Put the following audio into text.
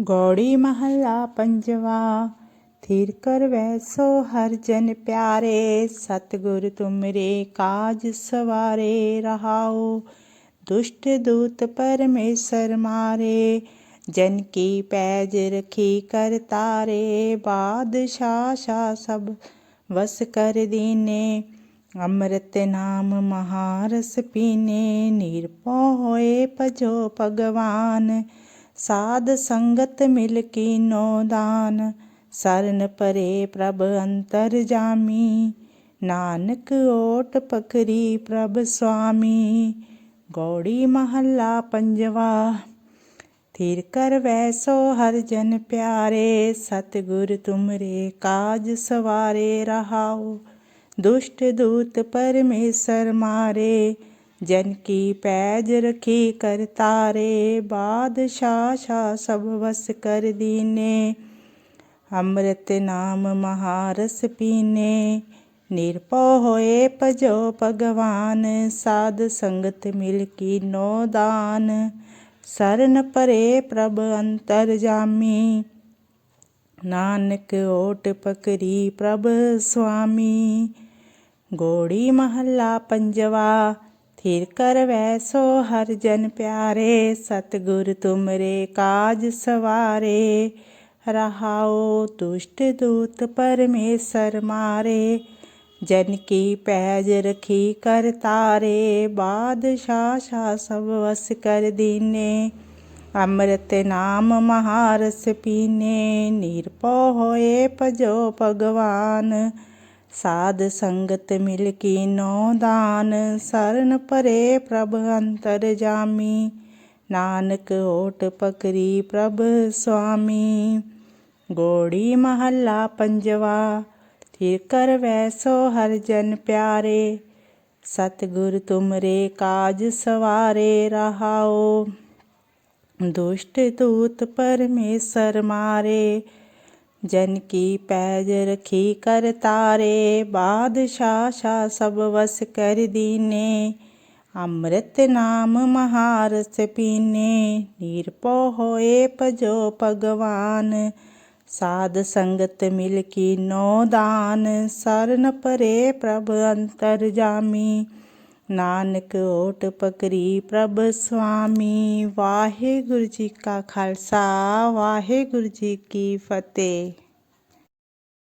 ਗੌੜੀ ਮਹੱਲਾ ਪੰਜਵਾ, ਥਿਰ ਕਰ ਵੈਸੋ ਹਰ ਜਨ ਪਿਆਰੇ, ਸਤਿਗੁਰ ਤੁਮਰੇ ਕਾਜ ਸਵਾਰੇ ਰਹਾਓ। ਦੁਸ਼ਟ ਦੂਤ ਪਰਮੇਸ਼ਰ ਮਾਰੇ, ਜਨ ਕੀ ਪੈਜ ਰਖੀ ਕਰ ਤਾਰੇ, ਬਾਦਸ਼ਾਹ ਸ਼ਾ ਸਭ ਵਸ ਕਰ ਦੀਨੇ, ਅੰਮ੍ਰਿਤ ਨਾਮ ਮਹਾਰਸ ਪੀਨੇ, ਨਿਰਭਉ ਹੋਏ ਭਜੋ ਭਗਵਾਨ। ਸਾਧ ਸੰਗਤ ਮਿਲ ਕੇ ਕੀਨੋ ਦਾਨ, ਸਰਨ ਪਰੇ ਪ੍ਰਭ ਅੰਤਰ ਜਾਮੀ। ਨਾਨਕ ਓਟ ਪਕਰੀ ਪ੍ਰਭ ਸੁਆਮੀ, ਗੌੜੀ ਮਹੱਲਾ ਪੰਜਵਾ। ਥਿਰ ਕਰ ਵੈਸੋ ਹਰ ਜਨ ਪਿਆਰੇ, ਸਤਿਗੁਰ ਤੁਮਰੇ ਕਾਜ ਸਵਾਰੇ ਰਹਾਓ। ਦੁਸ਼ਟ ਦੂਤ ਪਰਮੇਸ਼ਰ ਮਾਰੇ ਜਨ ਕੀ ਪੈਜ ਰਖੀ ਕਰ ਤਾਰੇ, ਬਾਦਸ਼ਾਹ ਸ਼ਾ ਸਭ ਵਸ ਕਰ ਦੀਨੇ। ਅੰਮ੍ਰਿਤ ਨਾਮ ਮਹਾਰਸ ਪੀਨੇ। ਨਿਰਭਉ ਹੋਏ ਭਜੋ ਭਗਵਾਨ, ਸਾਧ ਸੰਗਤ ਮਿਲ ਕੀਨੋ ਦਾਨ। ਸਰਨ ਪਰੇ ਪ੍ਰਭ ਅੰਤਰ ਜਾਮੀ। ਨਾਨਕ ਓਟ ਪਕਰੀ ਪ੍ਰਭ ਸੁਆਮੀ। ਗੋੜੀ ਮਹੱਲਾ ਪੰਜਵਾ ਥਿਰ ਕਰ ਵੈਸੋ ਹਰ ਜਨ ਪਿਆਰੇ, ਸਤਿਗੁਰ ਤੁਮਰੇ ਕਾਜ ਸਵਾਰੇ। ਰਹਾਓ ਦੁਸ਼ਟ ਦੂਤ ਪਰਮੇਸ਼ਰ ਮਾਰੇ, ਜਨ ਕੀ ਪੈਜ ਰਖੀ ਕਰ ਤਾਰੇ। ਬਾਦਸ਼ਾਹ ਸ਼ਾ ਸਭ ਵਸ ਕਰ ਦੀਨੇ, ਅੰਮ੍ਰਿਤ ਨਾਮ ਮਹਾਰਸ ਪੀਨੇ। ਨਿਰਭਉ ਹੋਏ ਭਜੋ ਭਗਵਾਨ। ਸਾਧ ਸੰਗਤ ਮਿਲ ਕੇ ਕੀਨੋ ਦਾਨ, ਸਰਨ ਭਰੇ ਪ੍ਰਭ ਅੰਤਰ ਜਾਮੀ। ਨਾਨਕ ਓਟ ਪਕਰੀ ਪ੍ਰਭ ਸੁਆਮੀ। ਗੋੜੀ ਮਹੱਲਾ ਪੰਜਵਾ, ਥਿਰ ਕਰ ਵੈਸੋ ਹਰ ਜਨ ਪਿਆਰੇ। ਸਤਿਗੁਰ ਤੁਮਰੇ ਕਾਜ ਸਵਾਰੇ ਰਹਾਓ। ਦੁਸ਼ਟ ਦੂਤ ਪਰਮੇਸ਼ਰ ਮਾਰੇ। ਜਨ ਕੀ ਪੈਜ ਰਖੀ ਕਰ ਤਾਰੇ, ਬਾਦਸ਼ਾਹ ਸ਼ਾ ਸਭ ਵਸ ਕਰ ਦੀਨੇ। ਅੰਮ੍ਰਿਤ ਨਾਮ ਮਹਾਰਸ ਪੀਨੇ ਨਿਰਭਉ ਹੋਏ ਭਜੋ ਭਗਵਾਨ। ਸਾਧ ਸੰਗਤ ਮਿਲ ਕੀਨੋ ਦਾਨ, ਸਰਨ ਪਰੇ ਪ੍ਰਭ ਅੰਤਰ ਜਾਮੀ। ਨਾਨਕ ਓਟ ਪਕਰੀ ਪ੍ਰਭ ਸੁਆਮੀ ਵਾਹਿਗੁਰੂ ਜੀ ਕਾ ਖਾਲਸਾ ਵਾਹਿਗੁਰੂ ਜੀ ਕੀ ਫਤਿਹ।